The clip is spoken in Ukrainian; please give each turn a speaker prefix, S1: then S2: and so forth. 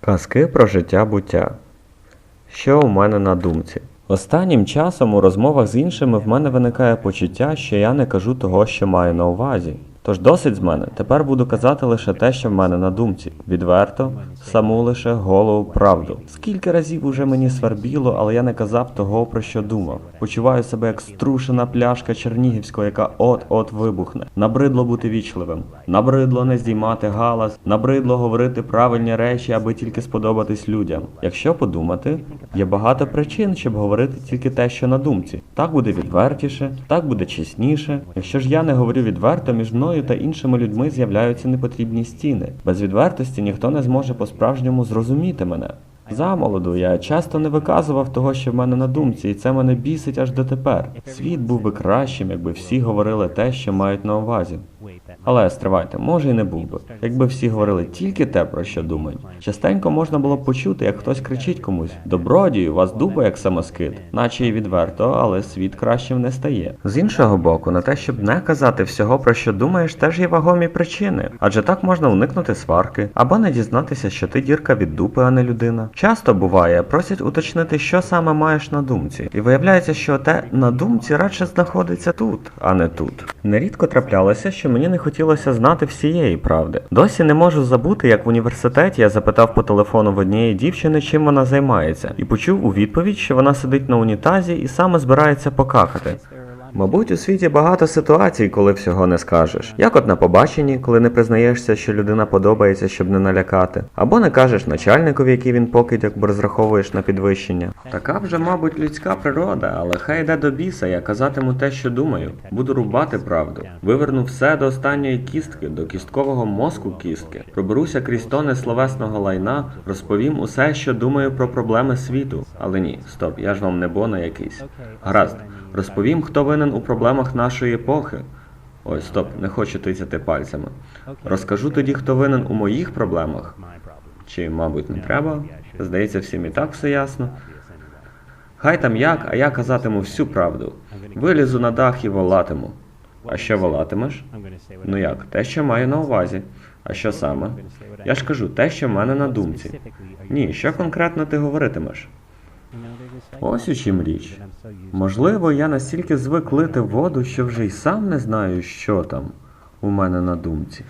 S1: Казки про життя буття. Що у мене на думці? Останнім часом у розмовах з іншими в мене виникає почуття, що я не кажу того, що маю на увазі. Тож досить з мене, тепер буду казати лише те, що в мене на думці. Відверто, саму лише голу правду. Скільки разів уже мені свербіло, але я не казав того, про що думав. Почуваю себе як струшена пляшка Чернігівського, яка от-от вибухне. Набридло бути вічливим, набридло не здіймати галас, набридло говорити правильні речі, аби тільки сподобатись людям. Якщо подумати, є багато причин, щоб говорити тільки те, що на думці. Так буде відвертіше, так буде чесніше. Якщо ж я не говорю відверто, між мною та іншими людьми з'являються непотрібні стіни. Без відвертості ніхто не зможе по-справжньому зрозуміти мене. Замолоду я часто не виказував того, що в мене на думці, і це мене бісить аж дотепер. Світ був би кращим, якби всі говорили те, що мають на увазі. Але стривайте, може і не був би. Якби всі говорили тільки те, про що думають. Частенько можна було почути, як хтось кричить комусь: Добродію, вас дуба як самоскид, наче й відверто, але світ кращим не стає. З іншого боку, на те, щоб не казати всього, про що думаєш, теж є вагомі причини, адже так можна уникнути сварки або не дізнатися, що ти дірка від дупи, а не людина. Часто буває, просять уточнити, що саме маєш на думці, і виявляється, що те на думці радше знаходиться тут, а не тут. Нерідко траплялося, що мені не хотілося знати всієї правди. Досі не можу забути, як в університеті я запитав по телефону в однієї дівчини, чим вона займається, і почув у відповідь, що вона сидить на унітазі і саме збирається покакати. Мабуть, у світі багато ситуацій, коли всього не скажеш. Як от на побаченні, коли не признаєшся, що людина подобається, щоб не налякати, або не кажеш начальникові, який він покидьок, бо розраховуєш на підвищення. Така вже, мабуть, людська природа, але хай йде до біса, я казатиму те, що думаю. Буду рубати правду. Виверну все до останньої кістки, до кісткового мозку кістки. Проберуся крізь тони словесного лайна, розповім усе, що думаю про проблеми світу. Але ні, стоп, я ж вам не бона якийсь. Гаразд, розповім, хто винен у проблемах нашої епохи. Ой, стоп, не хочу тицяти пальцями. Розкажу тоді, хто винен у моїх проблемах. Чи, мабуть, не треба? Здається, всім і так все ясно. Хай там як, а я казатиму всю правду. Вилізу на дах і волатиму. А що волатимеш? Ну як, те, що маю на увазі. А що саме? Я ж кажу, те, що в мене на думці. Ні, що конкретно ти говоритимеш? Ось у чим річ. Можливо, я настільки звик лити воду, що вже й сам не знаю, що там у мене на думці.